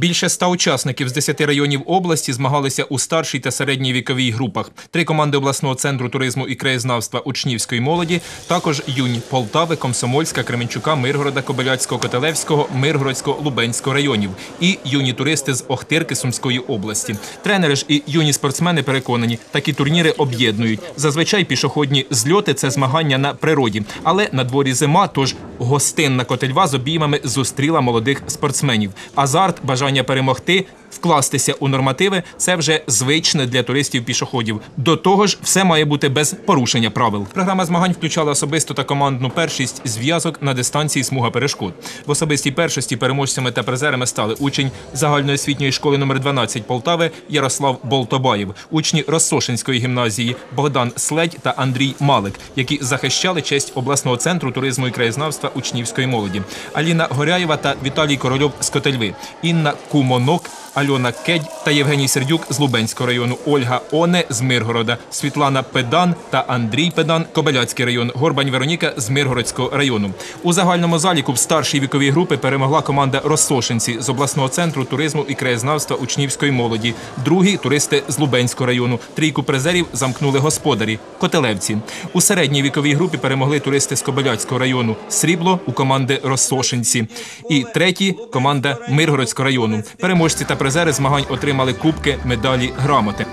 Більше ста учасників з 10 районів області змагалися у старшій та середній віковій групах. Три команди обласного центру туризму і краєзнавства учнівської молоді, також юні Полтави, Комсомольська, Кременчука, Миргорода, Кобиляцького, Котелевського, Миргородського, Лубенського районів і юні туристи з Охтирки Сумської області. Тренери ж і юні спортсмени переконані, такі турніри об'єднують. Зазвичай пішохідні зльоти це змагання на природі, але на дворі зима, тож гостинна котельва з обіймами зустріла молодих спортсменів. Азарт, бажання перемогти. Вкластися у нормативи це вже звичне для туристів-пішоходів. До того ж, все має бути без порушення правил. Програма змагань включала особисту та командну першість зв'язок на дистанції смуга перешкод. В особистій першості переможцями та призерами стали учень загальноосвітньої школи номер 12 Полтави Ярослав Болтобаєв, учні Росошинської гімназії Богдан Следь та Андрій Малик, які захищали честь обласного центру туризму і краєзнавства учнівської молоді. Аліна Горяєва та Віталій Корольов з Котельви, Інна Кумонок. Альона Кедь та Євгеній Сердюк з Лубенського району, Ольга Оне з Миргорода, Світлана Педан та Андрій Педан, Кобиляцький район, Горбань Вероніка з Миргородського району. У загальному заліку в старшій віковій групі перемогла команда Розсошинці з обласного центру туризму і краєзнавства учнівської молоді. Другі туристи з Лубенського району. Трійку призерів замкнули господарі Котелевці. У середній віковій групі перемогли туристи з Кобиляцького району. Срібло у команди Розсошинці. І третій команда Миргородського району. Переможці та призери змагань отримали кубки, медалі, грамоти.